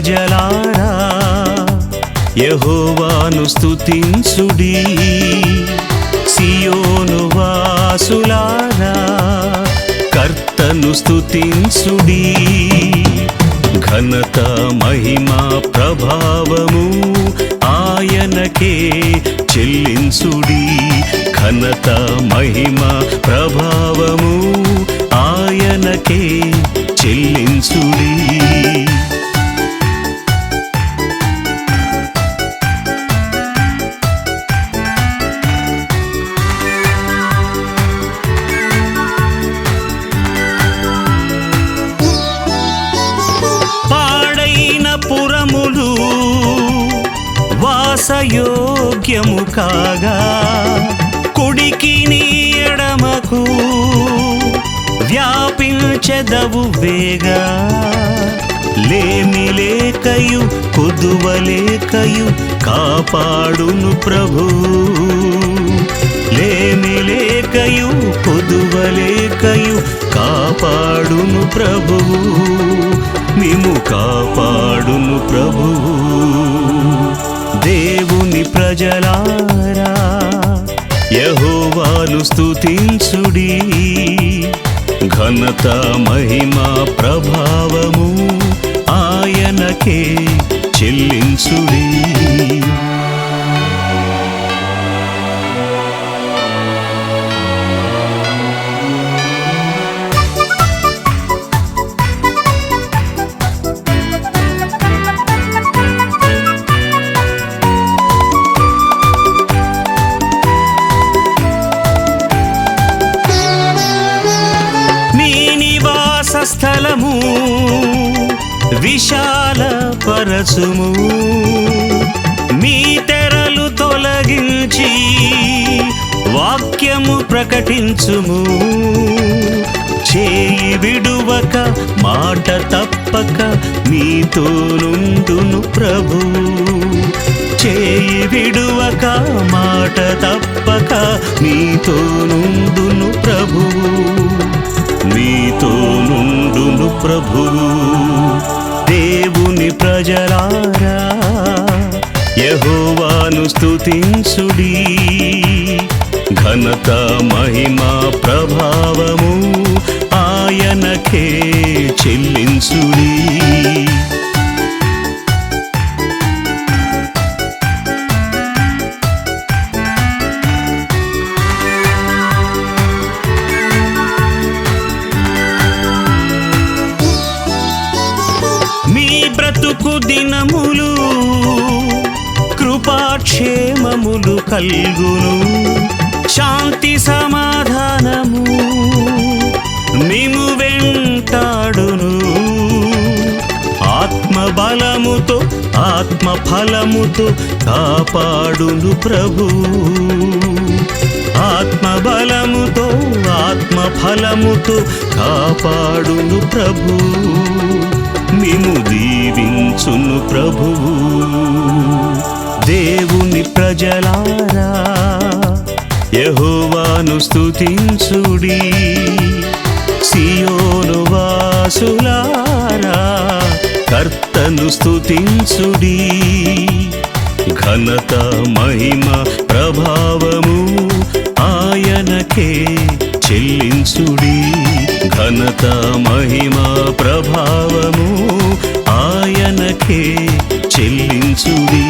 ప్రజలారా యహోవాను స్థుతించుడి సియోను వాసులారా కర్తను స్థుతించుడి ఘనత మహిమా ప్రభావము ఆయనకే చెల్లించుడి. ఘనత మహిమా ప్రభావము ఆయనకే చెల్లించుడి. వాసయోగ్యము కాగా కుడికి నీ ఎడమకు వ్యాపించెదవు వేగా. లేమి లేకయు కొదువలేకయు కాపాడును ప్రభు. లేమి లేకయు కొదువలేకయు కాపాడును ప్రభువు మేము కాపాడును ప్రభువు ప్రజలారా యహోవాను స్తుతించుడి. ఘనత మహిమ ప్రభావము ఆయనకే చెల్లించుడి. స్థలము విశాల పరచుము మీ తెరలు తొలగించి వాక్యము ప్రకటించుము. చేయి విడువక మాట తప్పక మీతో నుండును ప్రభు. చేయి విడువక మాట తప్పక మీతో నుండును ప్రభువు మీతో ప్రభువు దేవుని ప్రజలారా యహోవాను స్థుతించుడి ఘనత మహిమా ప్రభావము ఆయనకే చెల్లించుడి. కల్గును. శాంతి సమాధానము మేము వెంటాడును. ఆత్మ బలముతో ఆత్మ కాపాడును ప్రభు. ఆత్మ ఆత్మఫలముతో ఆత్మ కాపాడును ప్రభు. మేము దీవించును ప్రభువు దేవు ప్రజలారా యహోవాను స్థుతించుడి సియోను వాసులారా కర్తను స్థుతించుడి ఘనత మహిమ ప్రభావము ఆయనకే చెల్లించుడి. ఘనత మహిమ ప్రభావము ఆయనకే చెల్లించుడి.